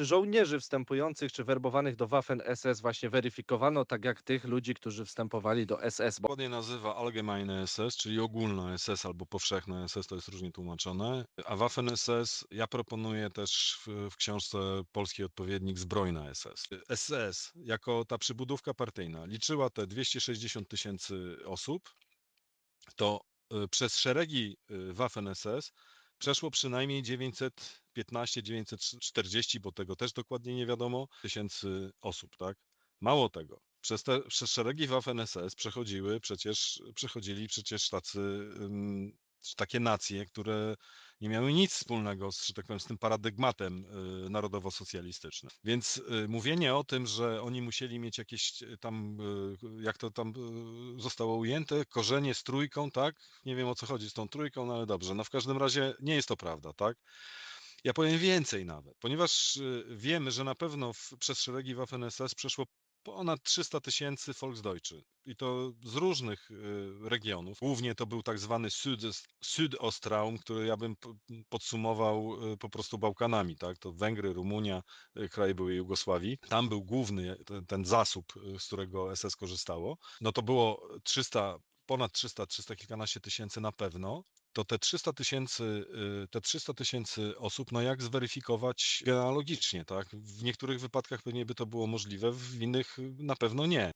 Czy żołnierzy wstępujących czy werbowanych do Waffen SS właśnie weryfikowano tak jak tych ludzi, którzy wstępowali do SS? Ładnie nazywa Allgemeine SS, czyli ogólna SS albo powszechna SS, to jest różnie tłumaczone. A Waffen SS ja proponuję też w, w książce polski odpowiednik Zbrojna SS. SS jako ta przybudówka partyjna liczyła te 260 tysięcy osób, to y, przez szeregi y, Waffen SS przeszło przynajmniej 915-940, bo tego też dokładnie nie wiadomo, tysięcy osób, tak? Mało tego, przez te przez szeregi Waffen SS przechodziły przecież, przechodzili przecież tacy, ym, takie nacje, które nie miały nic wspólnego z, że tak powiem, z tym paradygmatem y, narodowo-socjalistycznym. Więc y, mówienie o tym, że oni musieli mieć jakieś y, tam, jak to tam zostało ujęte, korzenie z trójką, tak? Nie wiem o co chodzi z tą trójką, no ale dobrze. No w każdym razie nie jest to prawda, tak? Ja powiem więcej nawet, ponieważ wiemy, że na pewno w, przez szeregi Waffen SS przeszło ponad 300 tysięcy Volksdeutsche i to z różnych y, regionów. Głównie to był tak zwany Südostraum, który ja bym po- podsumował y, po prostu Bałkanami, tak? To Węgry, Rumunia, y, kraje były Jugosławii. Tam był główny ten, ten zasób, z którego SS korzystało. No to było 300, ponad 300, 300 kilkanaście tysięcy na pewno to te 300 tysięcy, y, te 300 tysięcy osób, no jak zweryfikować genealogicznie, tak? W niektórych wypadkach pewnie by to było możliwe, w innych na pewno nie.